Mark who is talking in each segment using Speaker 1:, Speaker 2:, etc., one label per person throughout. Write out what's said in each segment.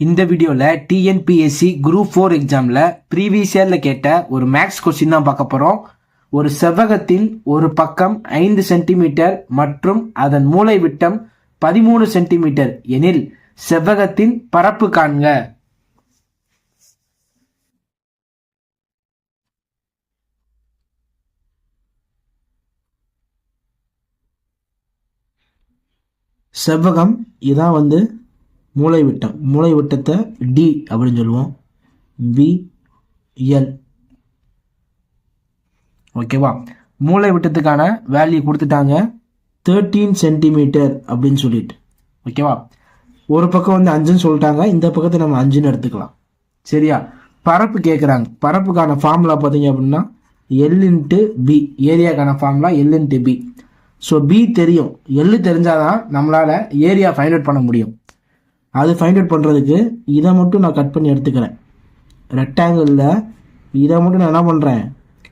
Speaker 1: இந்த வீடியோவில் TNPSC group four எக்ஸாமில் ப்ரீவியஸ் இயரில் கேட்ட ஒரு மேக்ஸ் கொஸ்டின் தான் பார்க்க போகிறோம் ஒரு செவ்வகத்தின் ஒரு பக்கம் ஐந்து சென்டிமீட்டர் மற்றும் அதன் மூளை விட்டம் பதிமூணு சென்டிமீட்டர் எனில் செவ்வகத்தின் பரப்பு காண்க. செவ்வகம் இதான் வந்து மூளை விட்டம் விட்டத்தை டி அப்படின்னு சொல்லுவோம். வி எல். ஓகேவா மூளை விட்டத்துக்கான வேல்யூ கொடுத்துட்டாங்க. தேர்ட்டீன் சென்டிமீட்டர் அப்படின்னு சொல்லிட்டு. ஓகேவா ஒரு பக்கம் வந்து அஞ்சுன்னு சொல்லிட்டாங்க இந்த பக்கத்தை நம்ம அஞ்சுன்னு எடுத்துக்கலாம். சரியா? பரப்பு கேட்குறாங்க பரப்புக்கான ஃபார்முலா பார்த்தீங்க அப்படின்னா L into B ஏரியாக்கான formula L into B so B தெரியும். எல் தெரிஞ்சாதான் நம்மளால் ஏரியா ஃபைண்ட் அவுட் பண்ண முடியும். அது ஃபைண்ட் அவுட் பண்ணுறதுக்கு இதை மட்டும் நான் கட் பண்ணி எடுத்துக்கிறேன். ரெக்டாங்கிளில் இதை மட்டும் நான் என்ன பண்ணுறேன்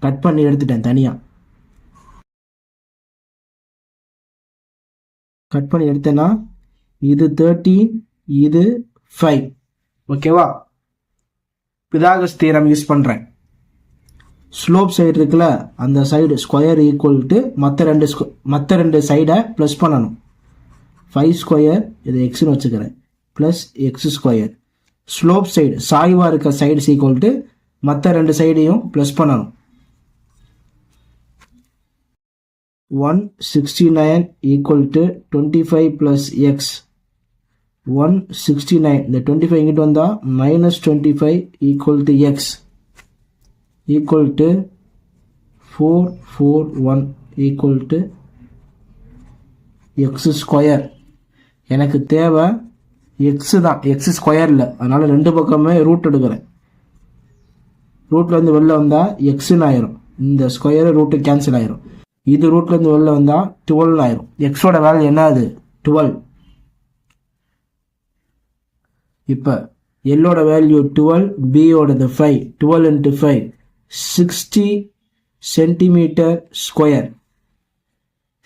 Speaker 1: கட் பண்ணி எடுத்துட்டேன் தனியாக கட் பண்ணி எடுத்தேன்னா இது தேர்ட்டீன் இது ஃபைவ் ஓகேவா பிதாகஸ் தீரம் யூஸ் பண்ணுறேன் ஸ்லோப் சைடு இருக்குல்ல அந்த சைடு ஸ்கொயர் ஈக்குவல் டு மற்ற ரெண்டு மற்ற ரெண்டு சைடை ப்ளஸ் பண்ணணும். ஃபைவ் ஸ்கொயர் இது எக்ஸ்னு வச்சுக்கிறேன். Plus X square slope side சாய்வாக இருக்க சைடு ஈக்குவல் டு மற்ற ரெண்டு சைடையும் ப்ளஸ் பண்ணணும். One sixty nine equal to twenty five plus x one sixty nine இந்த டுவெண்ட்டி ஃபைவ் இங்கிட்டு வந்தால் minus twenty five equal to x equal to four four one equal to x square எனக்கு தேவை x தான். X ஸ்கொயரில் அதனால் ரெண்டு பக்கமே root எடுக்கிறேன். ரூட்லேருந்து வெளில வந்தால் எக்ஸுன்னு ஆயிரும். இந்த ஸ்கொயரு ரூட்டு கேன்சல் ஆயிரும். இது ரூட்லேருந்து வெளில வந்தால் டுவெல்னு ஆயிரும். எக்ஸோட வேல்யூ என்ன அது? டுவெல் இப்போ எல்லோட value twelve பியோடது five twelve into five sixty centimetre square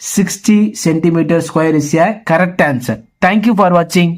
Speaker 1: sixty centimetre square is a correct answer thank you for வாட்சிங்